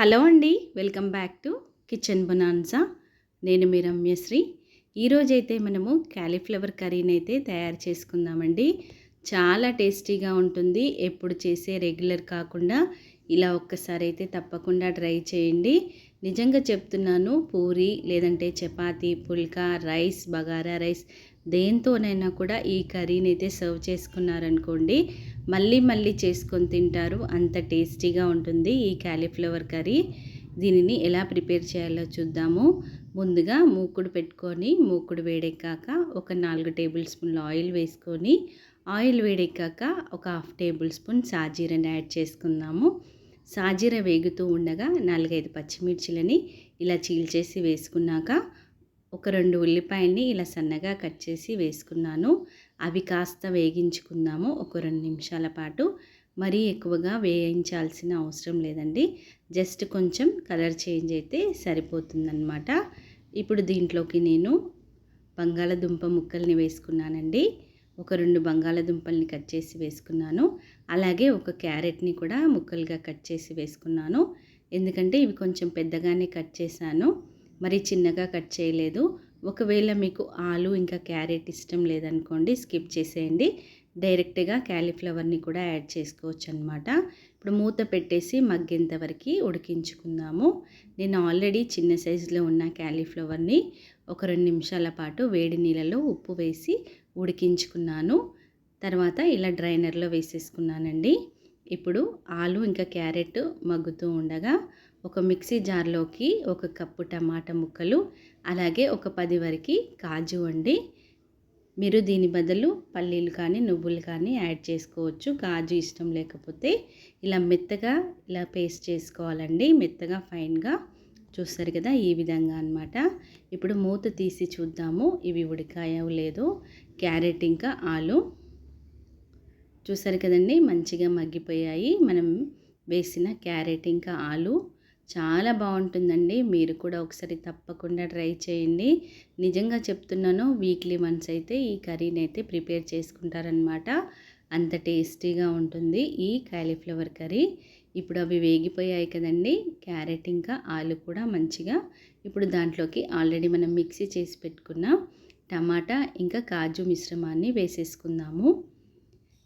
Hello అండి welcome back to kitchen bonanza. నేను మీ రమ్యశ్రీ. ఈరోజైతే మనము క్యాలీఫ్లవర్ కర్రీని అయితే తయారు చేసుకుందామండి. చాలా టేస్టీగా ఉంటుంది ఎప్పుడు చేసే రెగ్యులర్ కాకుండా. ఇలా ఒక్కసారి అయితే తప్పకుండా ట్రై చేయండి. నిజంగా చెప్తున్నాను పూరి లేదంటే చపాతీ పుల్కా రైస్ బగారా రైస్ దేంతోనైనా కూడా ఈ కర్రీని అయితే సర్వ్ చేసుకున్నారనుకోండి మళ్ళీ మళ్ళీ చేసుకొని తింటారు. అంత టేస్టీగా ఉంటుంది ఈ క్యాలీఫ్లవర్ కర్రీ. దీనిని ఎలా ప్రిపేర్ చేయాలో చూద్దాము. ముందుగా మూకుడు పెట్టుకొని మూకుడు వేడెక్కాక ఒక నాలుగు టేబుల్ స్పూన్ల ఆయిల్ వేసుకొని ఆయిల్ వేడెక్కాక ఒక హాఫ్ టేబుల్ స్పూన్ సాజీరని యాడ్ చేసుకుందాము. సాజీర వేగుతూ ఉండగా నాలుగైదు పచ్చిమిర్చిలని ఇలా చీల్చేసి వేసుకున్నాక ఒక రెండు ఉల్లిపాయల్ని ఇలా సన్నగా కట్ చేసి వేసుకున్నాను. అవి కాస్త వేగించుకుందాము ఒక రెండు నిమిషాల పాటు. మరీ ఎక్కువగా వేయించాల్సిన అవసరం లేదండి. జస్ట్ కొంచెం కలర్ చేంజ్ అయితే సరిపోతుందన్నమాట. ఇప్పుడు దీంట్లోకి నేను బంగాళదుంప ముక్కల్ని వేసుకున్నానండి. ఒక రెండు బంగాళదుంపల్ని కట్ చేసి వేసుకున్నాను. అలాగే ఒక క్యారెట్ని కూడా ముక్కలుగా కట్ చేసి వేసుకున్నాను. ఎందుకంటే ఇవి కొంచెం పెద్దగానే కట్ చేశాను. మరి చిన్నగా కట్ చేయలేదు. ఒకవేళ మీకు ఆలు ఇంకా క్యారెట్ ఇష్టం లేదనుకోండి స్కిప్ చేసేయండి. డైరెక్ట్గా క్యాలీఫ్లవర్ని కూడా యాడ్ చేసుకోవచ్చు అనమాట ఇప్పుడు మూత పెట్టేసి మగ్గేంత వరకు ఉడికించుకుందాము. నేను ఆల్రెడీ చిన్న సైజులో ఉన్న క్యాలీఫ్లవర్ని ఒక రెండు నిమిషాల పాటు వేడి నీళ్ళలో ఉప్పు వేసి ఉడికించుకున్నాను. తర్వాత ఇలా డ్రైనర్లో వేసేసుకున్నానండి. ఇప్పుడు ఆలు ఇంకా క్యారెట్ మగ్గుతూ ఉండగా ఒక మిక్సీ జార్లోకి ఒక కప్పు టమాటా ముక్కలు అలాగే ఒక పది వరకు కాజు అండి మీరు దీని బదులు పల్లీలు కానీ నువ్వులు కానీ యాడ్ చేసుకోవచ్చు. కాజు ఇష్టం లేకపోతే ఇలా మెత్తగా ఇలా పేస్ట్ చేసుకోవాలండి. మెత్తగా ఫైన్గా చూస్తారు కదా ఈ విధంగా అనమాట ఇప్పుడు మూత తీసి చూద్దాము. ఇవి ఉడికాయో లేదో క్యారెట్ ఇంకా ఆలు. చూసారు కదండి మంచిగా మగ్గిపోయాయి. మనం వేసిన క్యారెట్ ఇంకా ఆలు. చాలా బాగుంటుందండి. మీరు కూడా ఒకసారి తప్పకుండా ట్రై చేయండి. నిజంగా చెప్తున్నాను వీక్లీ వన్స్ అయితే ఈ కర్రీని అయితే ప్రిపేర్ చేసుకుంటారనమాట అంత టేస్టీగా ఉంటుంది ఈ కాలీఫ్లవర్ కర్రీ. ఇప్పుడు అవి వేగిపోయాయి కదండి క్యారెట్ ఇంకా ఆలు కూడా మంచిగా. ఇప్పుడు దాంట్లోకి ఆల్రెడీ మనం మిక్సీ చేసి పెట్టుకున్న టమాటా ఇంకా కాజు మిశ్రమాన్ని వేసేసుకుందాము.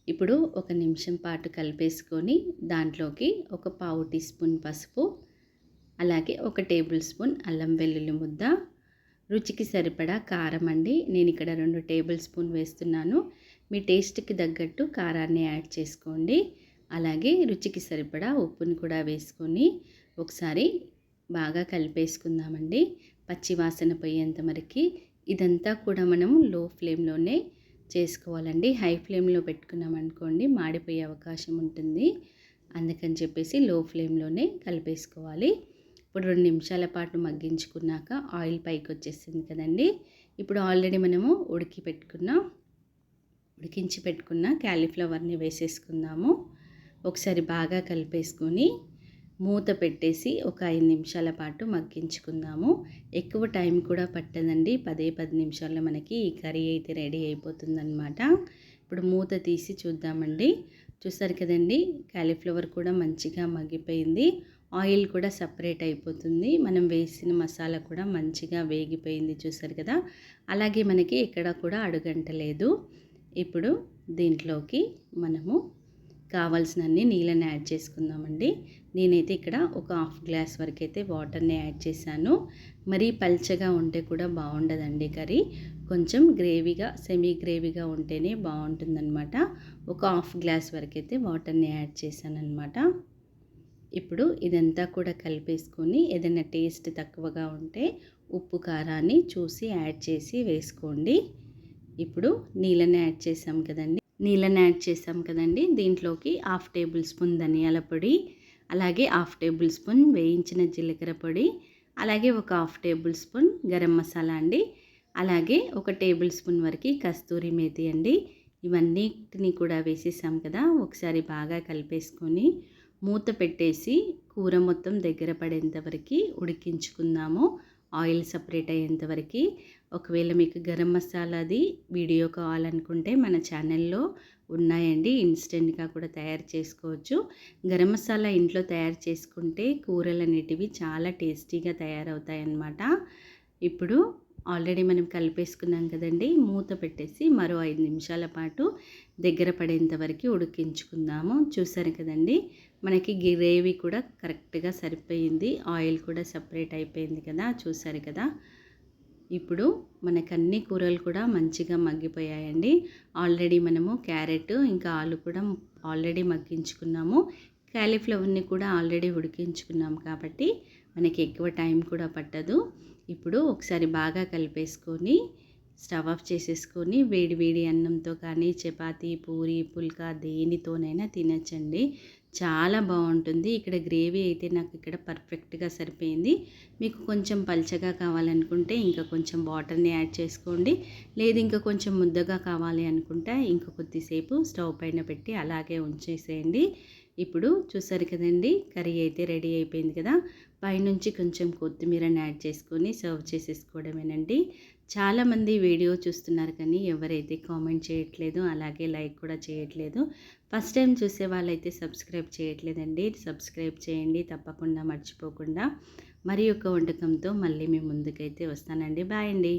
ఇప్పుడు ఒక నిమిషం పాటు కలిపేసుకొని దాంట్లోకి ఒక పావు టీ స్పూన్ పసుపు అలాగే ఒక టేబుల్ స్పూన్ అల్లం వెల్లుల్లి ముద్ద. రుచికి సరిపడా కారం అండి. నేను ఇక్కడ రెండు టేబుల్ స్పూన్ వేస్తున్నాను. మీ టేస్ట్కి తగ్గట్టు కారాన్ని యాడ్ చేసుకోండి. అలాగే రుచికి సరిపడా ఉప్పుని కూడా వేసుకొని ఒకసారి బాగా కలిపేసుకుందామండి. పచ్చి వాసన పోయేంత వరకు ఇదంతా కూడా మనం లో ఫ్లేమ్లోనే చేసుకోవాలండి. హై ఫ్లేమ్లో పెట్టుకున్నాం అనుకోండి మాడిపోయే అవకాశం ఉంటుంది. అందుకని చెప్పేసి లో ఫ్లేమ్లోనే కలిపేసుకోవాలి. ఇప్పుడు రెండు నిమిషాల పాటు మగ్గించుకున్నాక ఆయిల్ పైకి వచ్చేసింది కదండి. ఇప్పుడు ఆల్రెడీ మనము ఉడికి పెట్టుకున్న ఉడికించి పెట్టుకున్న క్యాలీఫ్లవర్ని వేసేసుకుందాము. ఒకసారి బాగా కలిపేసుకొని మూత పెట్టేసి ఒక ఐదు నిమిషాల పాటు మగ్గించుకుందాము. ఎక్కువ టైం కూడా పట్టదండి. పదే పది నిమిషాల్లో మనకి ఈ కర్రీ అయితే రెడీ అయిపోతుందన్నమాట. ఇప్పుడు మూత తీసి చూద్దామండి. చూసారు కదండి క్యాలీఫ్లవర్ కూడా మంచిగా మగ్గిపోయింది. ఆయిల్ కూడా సపరేట్ అయిపోతుంది. మనం వేసిన మసాలా కూడా మంచిగా వేగిపోయింది చూసారు కదా? అలాగే మనకి ఎక్కడ కూడా అడుగంటలేదు ఇప్పుడు దీంట్లోకి మనము కావాల్సినన్ని నీళ్ళని యాడ్ చేసుకుందామండి. నేనైతే ఇక్కడ ఒక హాఫ్ గ్లాస్ వరకు అయితే వాటర్ని యాడ్ చేశాను. మరీ పల్చగా ఉంటే కూడా బాగుండదండి కర్రీ. కొంచెం గ్రేవీగా సెమీ గ్రేవీగా ఉంటేనే బాగుంటుందన్నమాట. ఒక హాఫ్ గ్లాస్ వరకు అయితే వాటర్ని యాడ్ చేశాను అనమాట ఇప్పుడు ఇదంతా కూడా కలిపేసుకొని ఏదైనా టేస్ట్ తక్కువగా ఉంటే ఉప్పు కారాన్ని చూసి యాడ్ చేసి వేసుకోండి. ఇప్పుడు నీళ్ళని యాడ్ చేసాం కదండి. నీళ్ళని యాడ్ చేసాం కదండి. దీంట్లోకి హాఫ్ టేబుల్ స్పూన్ ధనియాల పొడి అలాగే హాఫ్ టేబుల్ స్పూన్ వేయించిన జీలకర్ర పొడి అలాగే ఒక half tablespoon garam masala అండి. అలాగే ఒక టేబుల్ స్పూన్ వరకు కస్తూరి మేతి అండి. ఇవన్నిటిని కూడా వేసేసాం కదా ఒకసారి బాగా కలిపేసుకొని మూత పెట్టేసి కూర మొత్తం దగ్గర పడేంతవరకు ఉడికించుకుందాము. ఆయిల్ సపరేట్ అయ్యేంతవరకు ఒకవేళ మీకు గరం మసాలాది వీడియో కావాలనుకుంటే మన ఛానల్లో ఉన్నాయండి. ఇన్స్టెంట్గా కూడా తయారు చేసుకోవచ్చు. గరం మసాలా ఇంట్లో తయారు చేసుకుంటే కూరలు అనేటివి చాలా టేస్టీగా తయారవుతాయి అన్నమాట ఇప్పుడు ఆల్రెడీ మనం కలిపేసుకున్నాం కదండి. మూత పెట్టేసి మరో ఐదు నిమిషాల పాటు దగ్గర పడేంత వరకు ఉడికించుకుందాము. చూసారు కదండి మనకి గ్రేవీ కూడా కరెక్ట్గా సరిపోయింది. ఆయిల్ కూడా సపరేట్ అయిపోయింది కదా చూసారు కదా. ఇప్పుడు మనకు అన్ని కూరలు కూడా మంచిగా మగ్గిపోయాయండి. ఆల్రెడీ మనము క్యారెట్ ఇంకా ఆలు కూడా ఆల్రెడీ మగ్గించుకున్నాము. క్యాలీఫ్లవర్ని కూడా ఆల్రెడీ ఉడికించుకున్నాం కాబట్టి మనకి ఎక్కువ టైం కూడా పట్టదు. ఇప్పుడు ఒకసారి బాగా కలిపేసుకొని స్టవ్ ఆఫ్ చేసేసుకొని వేడి వేడి అన్నంతో కానీ చపాతీ పూరి పుల్కా దేనితోనైనా తినచ్చండి. చాలా బాగుంటుంది. ఇక్కడ గ్రేవీ అయితే నాకు ఇక్కడ పర్ఫెక్ట్గా సరిపోయింది. మీకు కొంచెం పల్చగా కావాలనుకుంటే ఇంకా కొంచెం వాటర్ని యాడ్ చేసుకోండి. లేదు ఇంకా కొంచెం ముద్దగా కావాలి అనుకుంటే ఇంకా కొద్దిసేపు స్టవ్ పైన పెట్టి అలాగే ఉంచేసేయండి. ఇప్పుడు చూసారు కదండి కర్రీ అయితే రెడీ అయిపోయింది కదా. పైనుంచి కొంచెం కొత్తిమీరని యాడ్ చేసుకొని సర్వ్ చేసేసుకోవడమేనండి. చాలామంది వీడియో చూస్తున్నారు కానీ ఎవరైతే కామెంట్ చేయట్లేదు అలాగే లైక్ కూడా చేయట్లేదు. ఫస్ట్ టైం చూసే వాళ్ళైతే సబ్స్క్రైబ్ చేయట్లేదండి. సబ్స్క్రైబ్ చేయండి తప్పకుండా మర్చిపోకుండా. మరి యొక్క వంటకంతో మళ్ళీ మీ ముందుకైతే వస్తానండి. బాయ్ అండి.